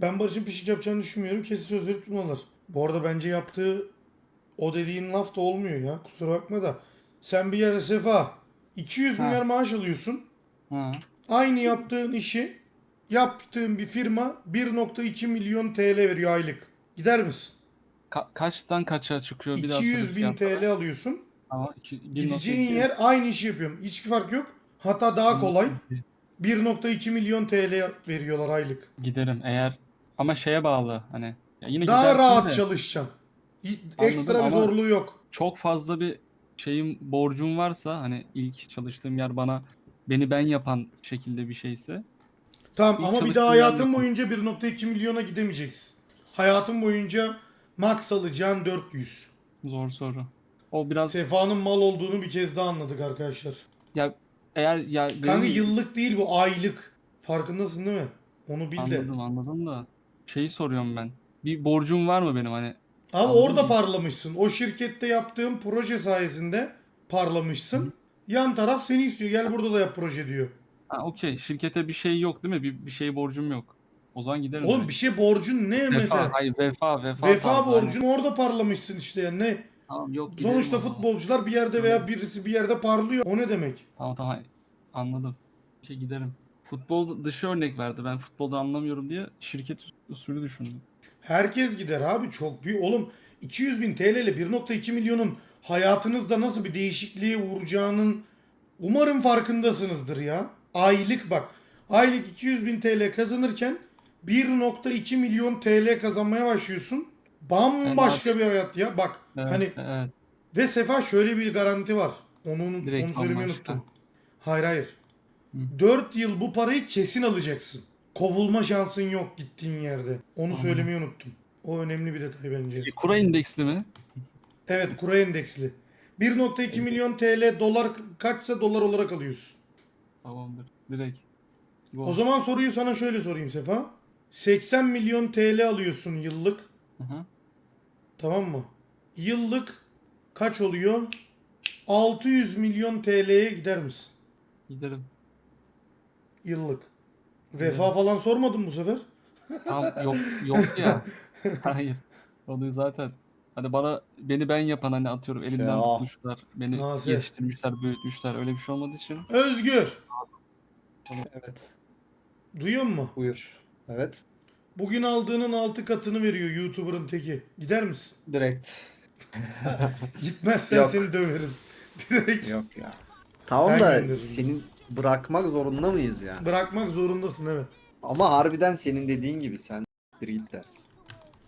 Ben Barış'ın pişik yapacağını düşünmüyorum. Kesin sözleri tutmalılar. Bu arada bence yaptığı o dediğin laf da olmuyor ya. Kusura bakma da. Sen bir yere Sefa 200 Ha. milyar maaş alıyorsun. Ha. Aynı yaptığın işi yaptığın bir firma 1.2 milyon TL veriyor aylık. Gider misin? Ka- kaçtan kaça çıkıyor bir daha 200 söyle bin. TL alıyorsun. Ama iki, Gideceğin yer aynı işi yapıyorum. Hiçbir fark yok. Hatta daha kolay. 1.2 milyon TL veriyorlar aylık. Giderim eğer ama şeye bağlı hani ya yine Daha gidersin rahat de çalışacaksın. Y- Anladım Ekstra bir ama- zorluğu yok. çok fazla bir şeyim borcum varsa hani ilk çalıştığım yer bana beni ben yapan şekilde bir şeyse Tamam İlk ama bir çalıştığın daha hayatın yerde- boyunca 1.2 milyona gidemeyeceksin. Hayatın boyunca max alacağın 400. zor soru. O biraz Sefa'nın mal olduğunu bir kez daha anladık arkadaşlar. ya eğer ya Kanka benim- yıllık değil bu aylık. Farkındasın değil mi? Onu bil de. anladım anladım da şeyi soruyorum ben. Bir borcum var mı benim hani Abi Anladım. orada parlamışsın. O şirkette yaptığın proje sayesinde parlamışsın. Yan taraf seni istiyor. Gel burada da yap proje diyor. ha okey şirkete bir şey yok değil mi? Bir, bir şey borcum yok. O zaman giderim. Oğlum direkt. bir şey borcun ne vefa, mesela? hayır vefa vefa. Vefa tarzı hani. borcun orada parlamışsın işte yani ne? Tamam yok giderim Sonuçta o zaman. futbolcular bir yerde veya birisi bir yerde parlıyor. O ne demek? Tamam tamam anladım. Şey giderim. Futbol dışı örnek verdi. Ben futbolda anlamıyorum diye şirket usulü düşündüm. Herkes gider abi çok büyük. Oğlum 200 bin TL ile 1.2 milyonun hayatınızda nasıl bir değişikliğe uğrayacağının umarım farkındasınızdır ya. Aylık bak. Aylık 200 bin TL kazanırken 1.2 milyon TL kazanmaya başlıyorsun. Bambaşka bir hayat ya. Bak Evet, hani evet. ve Sefa şöyle bir garanti var. Onu, unut- Direkt onu söylemeyi unuttum. Hayır hayır. Hı. 4 yıl bu parayı kesin alacaksın. Kovulma şansın yok gittiğin yerde. Onu söylemeyi unuttum. O önemli bir detay bence. E, Kura indeksli mi? Evet kura endeksli. 1.2 milyon TL dolar kaçsa dolar olarak alıyorsun. Tamamdır. Direkt. O zaman soruyu sana şöyle sorayım Sefa. 80 milyon TL alıyorsun yıllık. Hı hı. Tamam mı? Yıllık kaç oluyor? 600 milyon TL'ye gider misin? Giderim. Yıllık. Vefa falan sormadın bu sefer. Tamam yok yok ya. Hayır. Onu zaten hani bana beni ben yapan hani atıyorum elimden Ya. tutmuşlar. Beni Nasip. yetiştirmişler, büyütmüşler. Öyle bir şey olmadığı için. Özgür. Evet. Duyuyor musun? Buyur. Evet. Bugün aldığının 6 katını veriyor YouTuber'ın teki. Gider misin? Direkt. Gitmezsen Yok. seni döverim. Direkt Yok ya. Tamam Ben da gönderirim. senin bırakmak zorunda mıyız ya? bırakmak zorundasın evet. Ama harbiden senin dediğin gibi sen git dersin.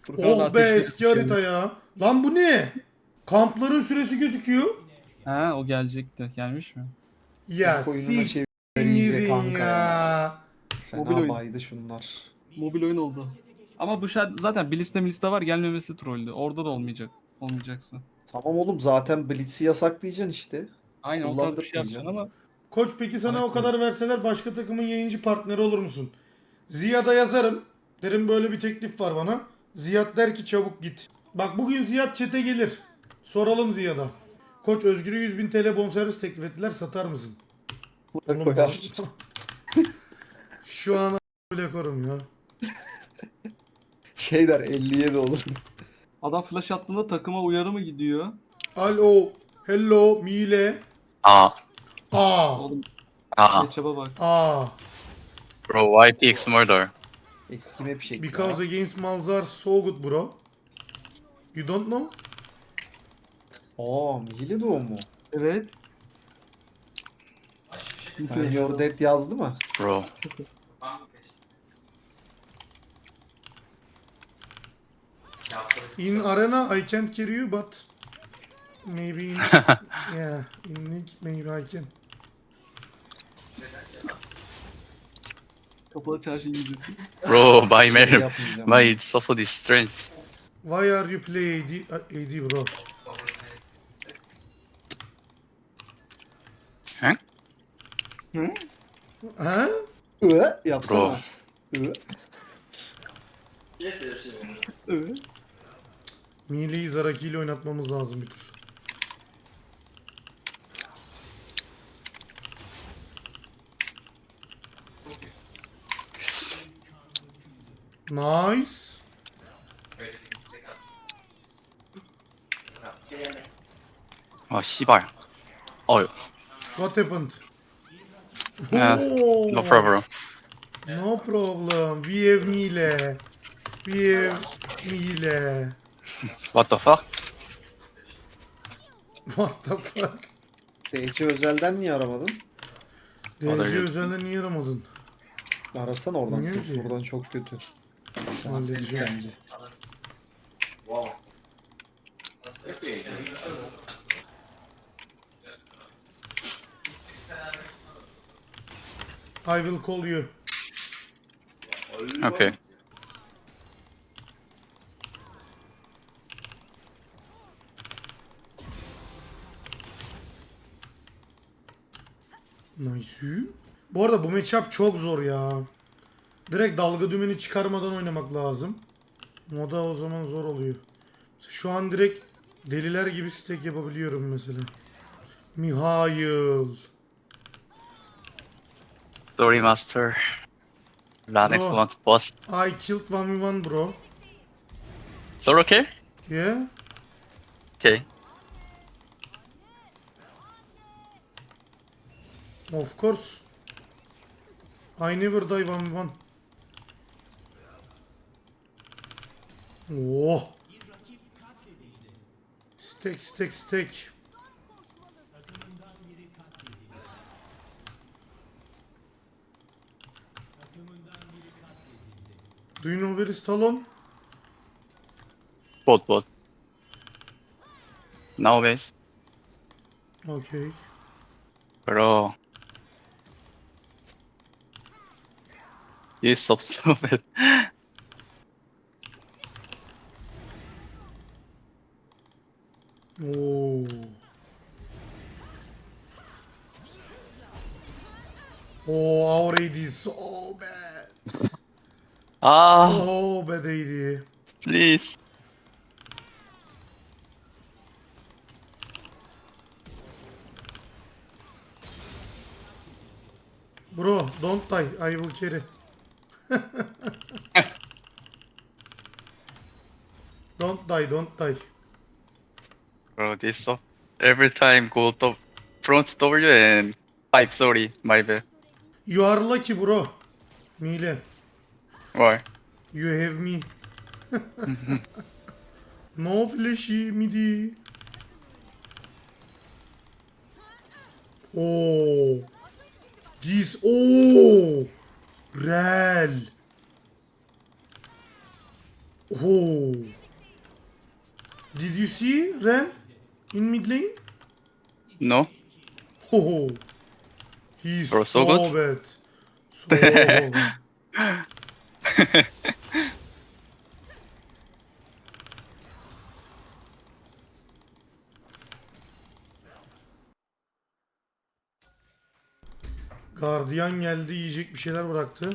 Furkan Oh be ateşli eski şey harita ya. Lan bu ne? Kampların süresi gözüküyor. Ha o gelecekti. Gelmiş mi? Ya İlk oyununa siktirin çevirince kanka ya. ya. Fena Mobil oyun. baydı şunlar. Mobil oyun oldu. Ama bu şart zaten bir liste liste var gelmemesi trolldü. Orada da olmayacak. Olmayacaksa. Tamam oğlum zaten Blitz'i yasaklayacaksın işte. Aynen o tarz bir şey Kullandırmayacaksın. yapacaksın ama Koç peki sana o kadar verseler başka takımın yayıncı partneri olur musun? Ziya'da yazarım. Derim böyle bir teklif var bana. Ziyad der ki çabuk git. Bak bugün Ziyad çete gelir. Soralım Ziya'da. Koç Özgür'e 100 bin TL bonservis teklif ettiler satar mısın? Koyar. Şu an bile korum ya. Şey der 57 olur. adam flash attığında takıma uyarı mı gidiyor? Alo. Hello. Mile. Ah, Aa. Oğlum ah, geçebe bak. Aa. bro, why PX Murder? Eski map şekli. Because ya. against Malzar so good bro. You don't know? Aa Mihili doğum mu? Evet. Yani Your Dead yazdı mı? Bro, In arena I can't carry you but maybe in yeah in league maybe I can. Kapalı çarşı İngilizcesi. bro, buy Şey Mary, yapmayacağım. buy Sophody Strength. Why are you play AD, AD bro? Huh? Ha? Ö, yapsana. Bro. Ö. Mile'yi Zaraki ile oynatmamız lazım bir tur. Nice. 아 씨발. 어휴. What happened? Yeah, Oh, No problem. No problem. We have Mile. We have Mile. What the fuck? What the fuck? DC özelden niye aramadın? O da DC iyi. özelden niye aramadın? Arasana oradan Niye ses ki? buradan çok kötü. Halledeceğim. Bence. I will call you. Okay. Nice. Bu arada bu matchup çok zor ya. Direkt dalga dümeni çıkarmadan oynamak lazım. Moda o zaman zor oluyor. Şu an direkt deliler gibi stack yapabiliyorum mesela. Mihail. Sorry master. Oh. excellent boss. I killed 1v1 bro. Solo okay? Yeah? Okay. Of course. I never die 1v1. Oh. Stack stack stack. Do you know where is Talon? Bot bot. Now base. Okay. Bro. You so stupid. Our AD is so bad. ah, So bad AD. please. Bro, don't die. I will carry. don't die, don't die. Bro, this so every time go to front W and pipe. Sorry, my bad. You are lucky, bro. Mile, Why? you have me. no flashy midi. Oh. This. Oh. Rel. Oh. Did you see Ren in mid lane? No. Oh, he's Bro, so, so good. bad. So bad. Gardiyan geldi yiyecek bir şeyler bıraktı.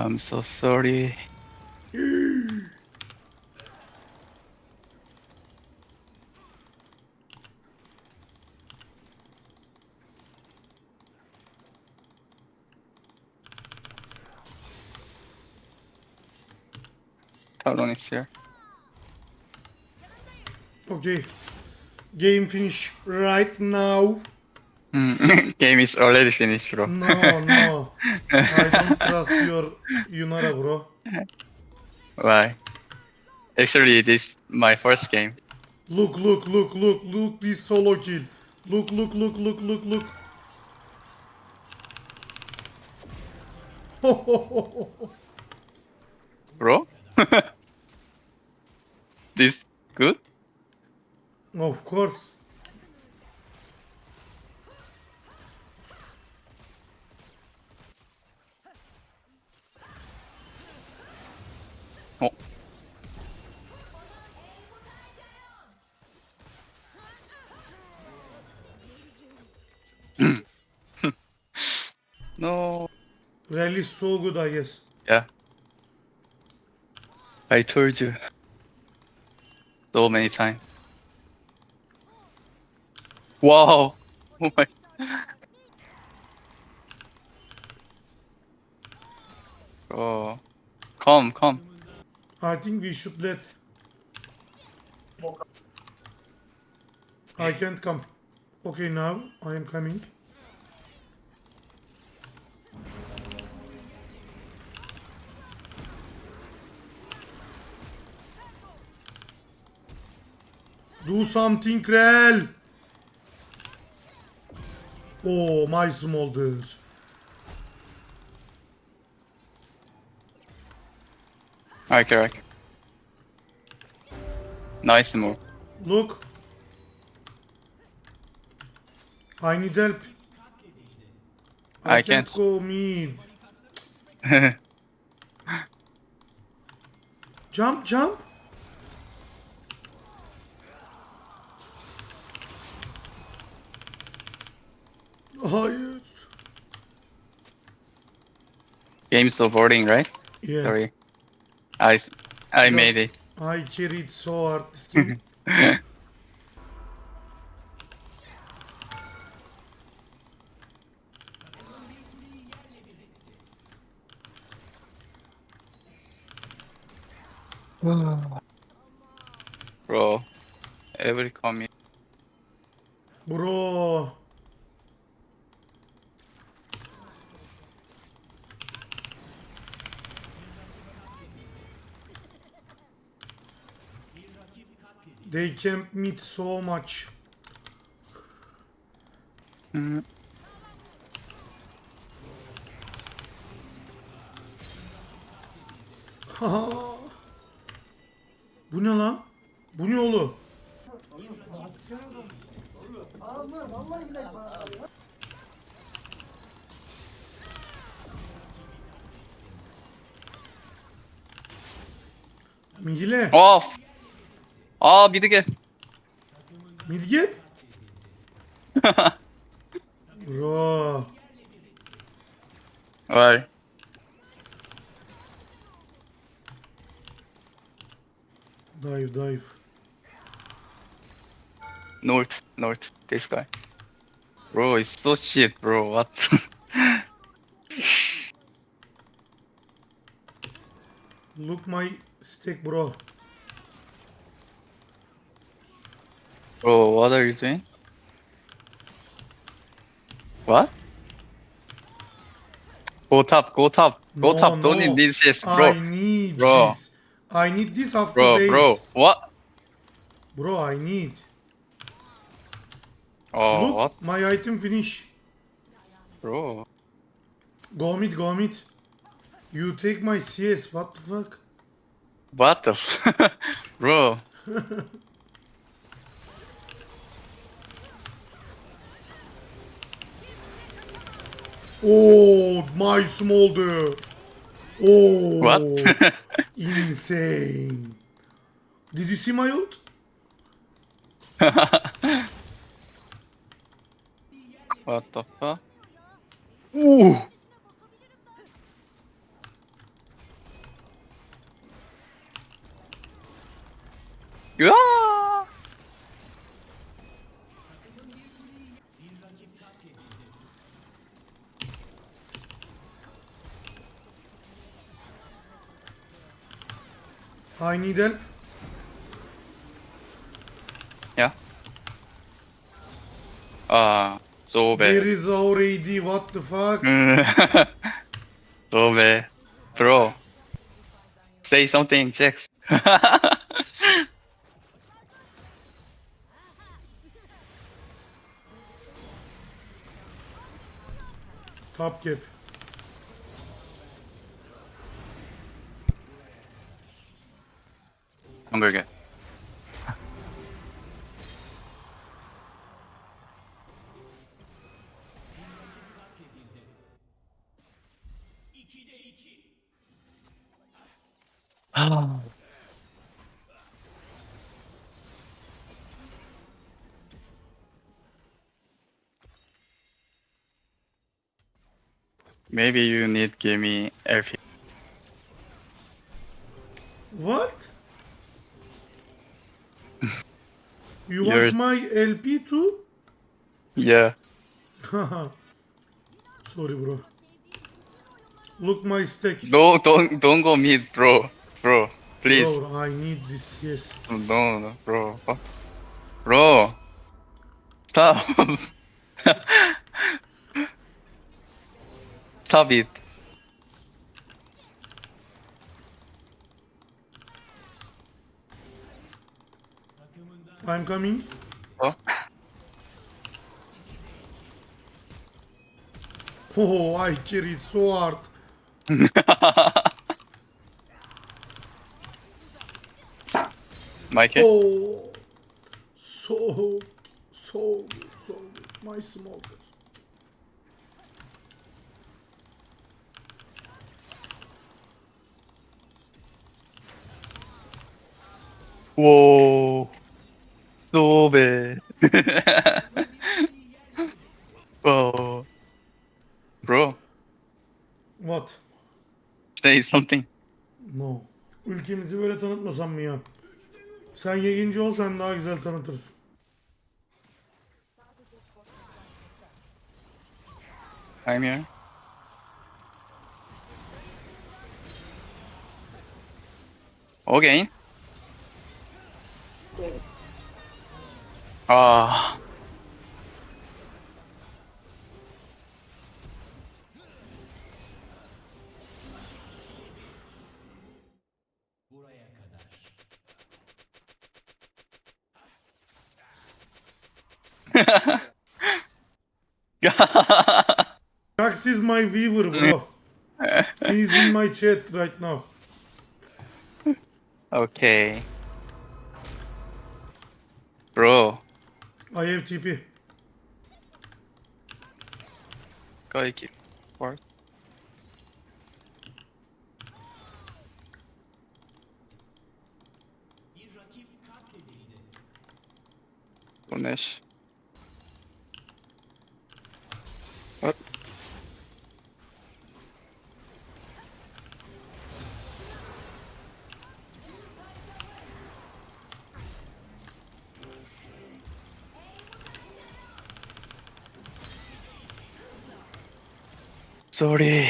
I'm so sorry. Talon is here. Okay. Game finish right now. Mm, Game is already finished, bro. No, no. I don't trust your Yunara, bro. Why? Actually, this my first game. Look, look, look, look, look this solo kill. Look, look, look, look, look, look. Bro? this good? of course. No. Rally is so good I guess. Yeah. I told you. So many times. Wow. Oh my. Oh. Come, come. I think we should let. I can't come. Okay, now I am coming. Do something, Rel. Oh, my smolder. Okay, okay. Nice move. Look. I need help. I, I can't can't. go mid. Jump, jump. Hayır. Game's so boring, right? Yeah, Sorry. I, I Yeah. made it. I carried so hard this game. Bro. Every commit. Bro. They camp meet so much. Mhm. Bu ne lan? Bu ne oğlum? Mihile, Of. Aa bir de gel. Milgep. Bro. Var. Dive dive. North, north. This guy. Bro, it's so shit, bro. What? Look my stick bro. bro, what are you doing? What? Go top, go top, go No, top. Don't no. need this shit, I bro. need Bro. this. I need this after Bro, base. bro, what? Bro, I need. Oh, Look, what, my item finish. bro? Go mid, go mid. You take my CS, what the fuck? What the, f- bro? Oh, my smolder. Oh, What? insane. Did you see my ult? what the fuck? Ooh. Yeah. I need help. Yeah. Ah, so Where bad. is our AD? What the fuck? so bad. Bro. Say something, Jax. Top cap. Hamburger. Ah. Maybe you need give me LP. You You're- want my LP too? Yeah. Sorry bro. Look my stack. No, don't don't go mid, bro. Bro, please. Bro, I need this, yes. No, no, bro. Bro. Stop. Stop it. I'm coming. Oh. Oh, oh. oh, I carried so hard. Mikey? Oh, so, so, so. My smoker. Whoa. Whoa. Bro, What? say something. No. Ülkemizi böyle tanıtmasam mı ya? Sen yayıncı ol sen daha güzel tanıtırsın. I'm here. Again? Ah. Jax is my viewer bro. He's in my chat right now. okay. Bro, I have TP. go keep forward. Sorry.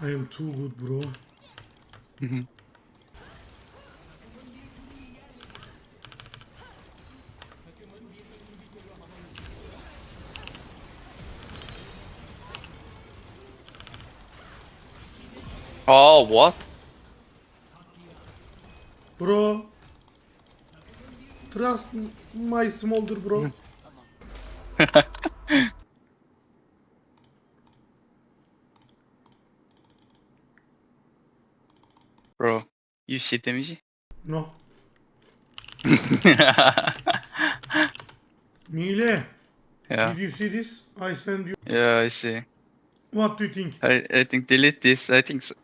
I am too good bro. Mm-hmm. Oh, what? Bro. Trust my smolder bro. Mm. Bro, you see damage? No. Mile, yeah, did you see this? I send you. yeah, I see. What do you think? I, I think delete this. I think so.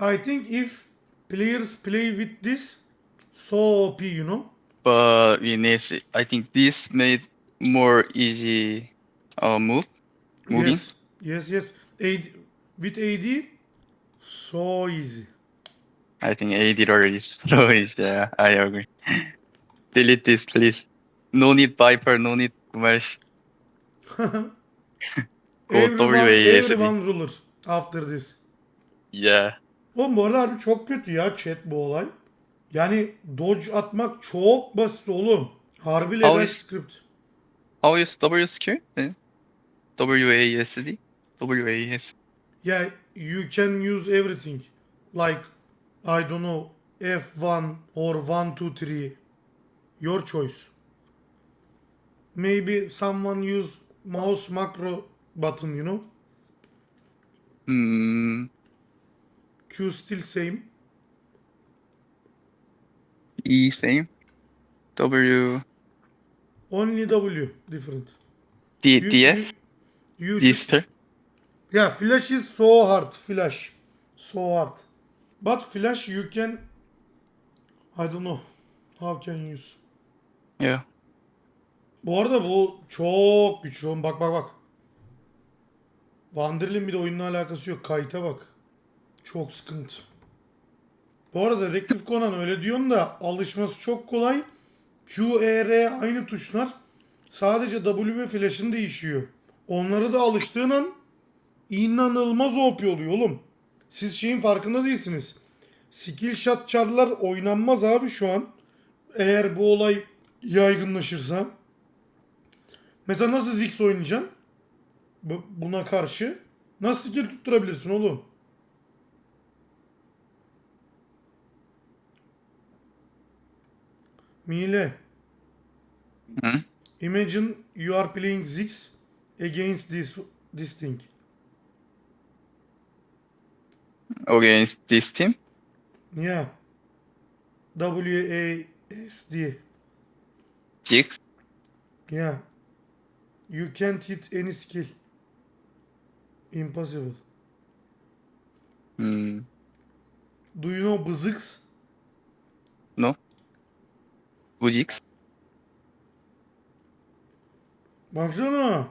I think if players play with this, so OP, you know? but we need. I think this made more easy. Uh, move. Moving. Yes, yes, yes. AD, with AD, so easy. I think editor is slow. Is yeah, I agree. delete this, please. No need Viper. No need Mesh. Go everyone, WASD. everyone ruler after this. Yeah. Oğlum bu arada harbi çok kötü ya chat bu olay. Yani dodge atmak çok basit oğlum. Harbi legal is- script. How is WSQ? then? WASD. WAS. Yeah, you can use everything. Like, I don't know, F1 or 1, 2, 3. Your choice. Maybe someone use mouse macro button, you know? Hmm. Q still same. E same. W. Only W different. D. You- DF. you- you spell. Yeah, Flash is so hard. Flash. So hard. But Flash you can... I don't know. How can you use? Yeah. Bu arada bu çok güçlü. oğlum. Bak bak bak. Wanderlin bir de oyunla alakası yok. Kayıta bak. Çok sıkıntı. Bu arada Redcliffe Conan öyle diyorsun da alışması çok kolay. Q, E, R aynı tuşlar. Sadece W ve flash'ın değişiyor. Onlara da alıştığın an inanılmaz OP oluyor oğlum. Siz şeyin farkında değilsiniz. Skill shot char'lar oynanmaz abi şu an. Eğer bu olay yaygınlaşırsa. Mesela nasıl Ziggs oynayacaksın? Bu- Buna karşı. Nasıl skill tutturabilirsin oğlum? Mile. Hı? Imagine you are playing Ziggs against this this thing. Against this team? Yeah. W A S D. Jigs? Yeah. You can't hit any skill. Impossible. Hmm. Do you know Bızıks? No? Jigs? Baksana.